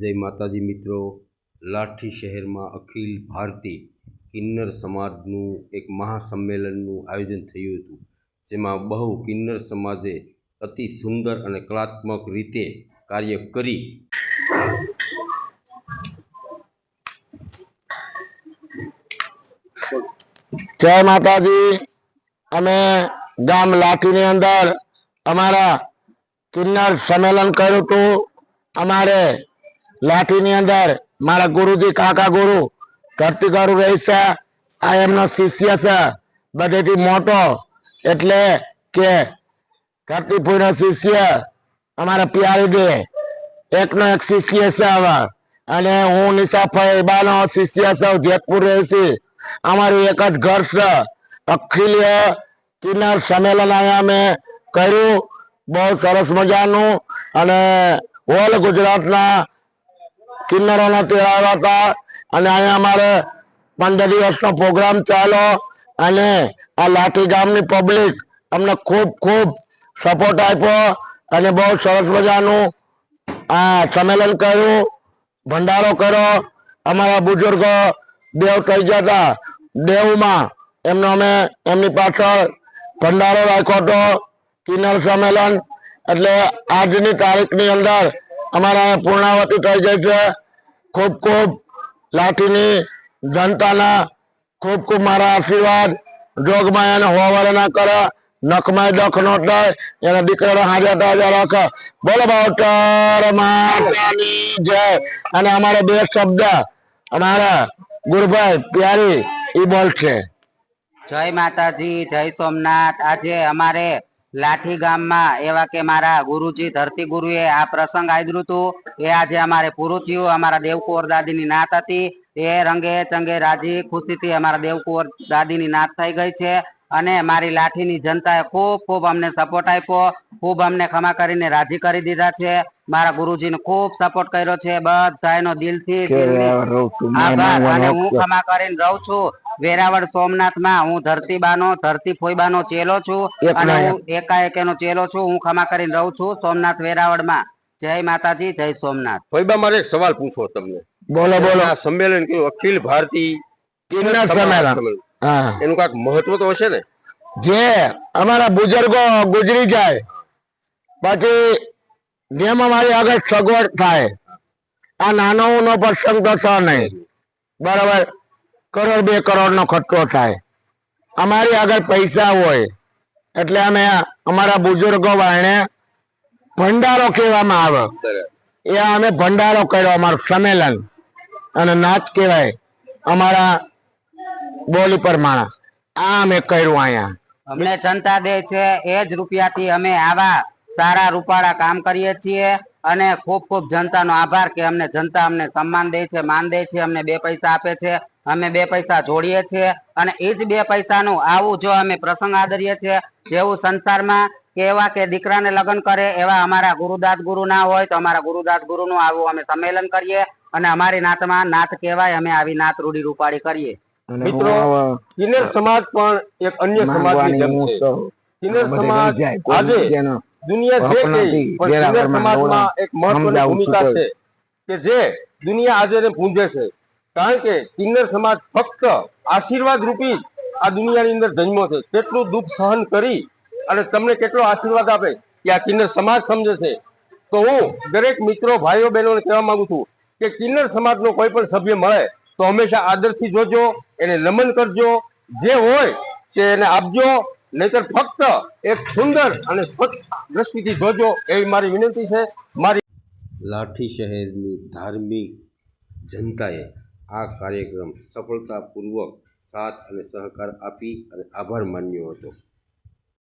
જય માતાજી મિત્રો. લાઠી શહેરમાં અખિલ ભારતીય કિન્નર સમાજનું એક મહાસંમેલનનું આયોજન થયું હતું, જેમાં બહુ કિન્નર સમાજે અતિ સુંદર અને કલાત્મક રીતે કાર્ય કરી. જય માતાજી. અમે ગામ લાઠીની અંદર અમારા કિન્નર સંમેલન કર્યું હતું. અમારે લાઠીની અંદર મારા ગુરુજી કાકા ગુરુ ધરતી ગુરુ રહી છે. આ એમનો શિષ્ય છે. બધેથી મોટો. એટલે કે ધરતીપુરનો શિષ્ય અમારા પ્યારી દે. એકનો એક શિષ્ય છે હવે. અને હું નિશા બાનો શિષ્ય છું, જેતપુર રહી છું અમારું એક જ ઘર છે. અખિલ્ય કિનાર સંમેલન અહીંયા અમે કર્યું. બહુ સરસ મજાનું. અને ઓલ ગુજરાતના કિન્નરોને તેડાવ્યા હતા અને અહીંયા અમારે પંદર દિવસનો પ્રોગ્રામ ચાલો અને આ લાઠી ગામની પબ્લિક અમને ખૂબ ખૂબ સપોર્ટ આપ્યો અને બહુ સરસ મજાનું આ સંમેલન કર્યું, ભંડારો કર્યો. અમારા બુઝુર્ગો દેવ થઈ ગયા હતા. દેવમાં એમનો અમે, એમની પાછળ ભંડારો રાખ્યો હતો, કિન્નર સંમેલન. એટલે આજની તારીખની અંદર અમારા પૂર્ણાવતી થઈ જાય છે. ખૂબ ખૂબ લાઠીની જનતાના ખૂબ ખૂબ મારા આશીર્વાદ. જોગમાં એને હોવારે ના કરે નખમાં દખ નો થાય, એના દીકરાને હાજર તાજા રાખે. બોલો બાવટર માતાની જય. અને અમારે બે શબ્દ, અમારા ગુરુભાઈ પ્યારી ઈ બોલશે જય માતાજી, જય સોમનાથ. આજે અમારે લાઠી ગામમાં એવા કે મારા ગુરુજી ધરતી ગુરુએ આ પ્રસંગ આદર્યું હતું એ આજે અમારે પૂરું થયું. અમારા દેવકુંવર દાદીની નાત હતી. એ રંગે ચંગે રાજી ખુશીથી અમારા દેવકુંવર દાદીની નાત થઈ ગઈ છે. અને મારી લાઠીની જનતાએ ખૂબ ખૂબ અમને સપોર્ટ આપ્યો. ખૂબ અમને ખમા કરીને રાજી કરી દીધા છે. મારા ગુરુજીને ખૂબ સપોર્ટ કર્યો છે. બધાનો દિલથી આભાર. અને હું ક્ષમા કરીને રહું છું. વેરાવળ સોમનાથમાં હું ધરતી બાનો ધરતી ફોઈબાનો ચેલો છું અને હું એકાએક નો ચેલો છું. હું ક્ષમા કરીને રહું છું સોમનાથ વેરાવળમાં. જય માતાજી જય સોમનાથ. ફોઈબા મારે એક સવાલ પૂછવો તમને. બોલો બોલો. આ સંમેલન કયું? અખિલ ભારતીય સંમેલન. એનું કાંઈક મહત્વ તો હશે ને? જે અમારા બુઝુર્ગો ગુજરી જાય પછી જેમ અમારી આગળ સગવડ થાય આ નાનો નો પ્રસંગ તો છે નહીં. બરાબર? કરોડ બે કરોડ નો ખર્ચો થાય. અમારી આગળ પૈસા હોય, એટલે અમે અમારા બુઝુર્ગો વાણે ભંડારો કહેવામાં આવે. એ અમે ભંડારો કર્યો અમારું સંમેલન. અને નાચ કહેવાય, અમારા બોલી પ્રમાણે. આ અમે કર્યું અહીંયા. અમને જનતા દે છે, એ જ રૂપિયાથી અમે આવા સારા રૂપાળા કામ કરીએ છીએ. અને ખૂબ ખૂબ જનતાનો આભાર કે અમને જનતા અમને સન્માન દે છે, માન દે છે, અમને બે પૈસા આપે છે. અમે બે પૈસા જોડીએ છીએ અને એ જ બે પૈસાનું આવું જો અમે પ્રસંગ આદરીએ છીએ જેવું સંસારમાં કે એવા કે દીકરાને લગ્ન કરે એવા અમારા ગુરુદાસ ગુરુ ના હોય તો અમારા ગુરુદાસ ગુરુનું આવું અમે સંમેલન કરીએ અને અમારી નાતમાં નાત કહેવાય અમે આવી નાત રૂડી રૂપાળી કરીએ. મિત્રો કિન્નર સમાજ પણ એક અન્ય સમાજની જેમ છે. કિન્નર સમાજ આજે દુનિયા જે કહી પણ કિન્નર સમાજમાં એક મહત્વની ભૂમિકા છે કે જે દુનિયા આજે પૂંજે છે. કારણ કે કિન્નર સમાજ ફક્ત આશીર્વાદ રૂપી આ દુનિયાની અંદર જન્મો છે. કેટલું દુઃખ સહન કરી અને તમને કેટલો આશીર્વાદ આપે કે આ કિન્નર સમાજ સમજે છે. તો હું દરેક મિત્રો, ભાઈઓ, બહેનોને કહેવા માંગુ છું કે કિન્નર સમાજનો કોઈ પણ સભ્ય મળે તો હંમેશા આદરથી જોજો, એને નમન કરજો. જે હોય તે એને આપજો, નહીતર ફક્ત એક સુંદર અને સ્વચ્છ દ્રષ્ટિથી જોજો એવી મારી વિનંતી છે. મારી લાઠી શહેરની ધાર્મિક જનતાએ આ કાર્યક્રમ સફળતાપૂર્વક સાથ અને સહકાર આપી અને આભાર માન્યો હતો.